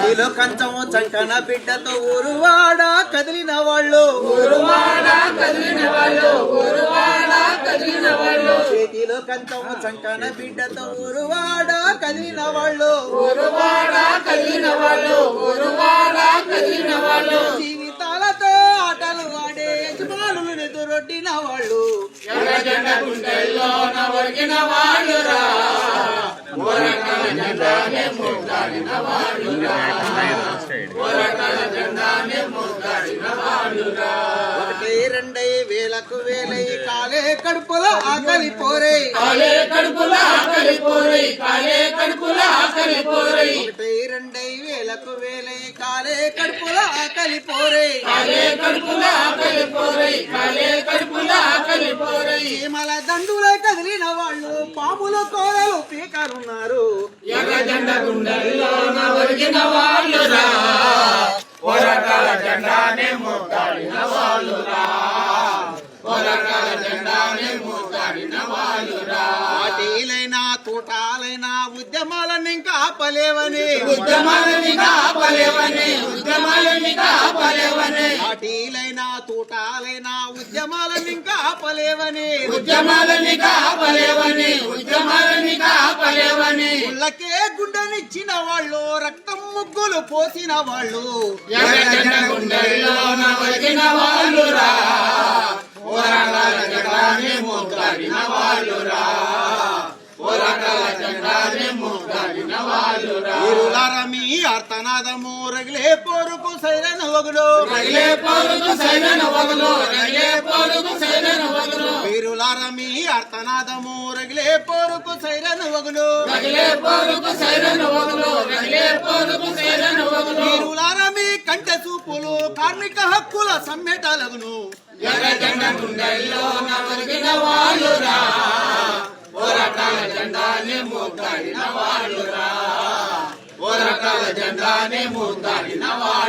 చేతిలో కంచం చంకన బిడ్డతో ఊరువాడ కదిలిన వాళ్ళు. చేతిలో కంచం చంకన బిడ్డతో ఊరువాడ కదిలిన వాళ్ళు. జీవితాలతో ఆటలు ఆడే యజమానులు ఎదురొడ్డిన వాళ్ళు. ఒకటి రెండై వేలకు వేలై కాలే కడుపులో ఆకలి పోరే. కాలే కడుపుల ఆకలి పోరై కాలే కడుపుల ఆకలి పోరై. ఒకటి రెండై వేలకు వేలై కాలే కడుపులో ఆకలి పోరే. కాలే కడుపుల ఆకలి పోరై కాలే కడుపుల ఆకలి పోరై. చీమల దండులే కదిలిన వాళ్ళు పాముల కోరలు పీకరున్నారు జెండ గుండెల్లో ఒరిగిన వాళ్ళురా పోరాటాల జెండానే మోతాడిన వాళ్ళురా పోరాటాల జెండానే మోతాడిన వాళ్ళురా పార్టీలైనా తూటాలైనా ఉద్యమాలను ఇంకా ఆపలేవని ఉద్యమాలని ఉద్యమాలని కాపలేవని. పార్టీలైనా తూటాలైనా ఉద్యమాలను ఇంకా ఆపలేవని ఉద్యమాలని కాపలేవని ఉద్యమాలని ఉళ్ళకే గుండెనిచ్చిన వాళ్ళు రక్తం ముగ్గులు పోసిన వాళ్ళు. ఎర్ర జెండ గుండెల్లో ఒరిగిన వాళ్ళురా. పోరాటాల జెండానే మోతాడిన వాళ్ళురా. పోరాటాల జెండానే మోతాడిన వాళ్ళురా. వీరులార మీ అర్థనాదము రగిలే పోరుకు సైరన వగులు రగిలే పోరుకు సైనన వగులు రగిలే పోరుకు సైనన వగలు రగిలే పోరుకు సైనన వగలు వీరులార మీ కంటె చూపులు కార్మిక హక్కుల సమ్మెటలగును. ఎర్ర జెండ గుండెల్లో ఒరిగిన వాళ్ళురా పోరాటాల జెండానే మోతాడిన వాళ్ళురా పోరాటాల జెండానే మోతాడిన వాళ్ళురా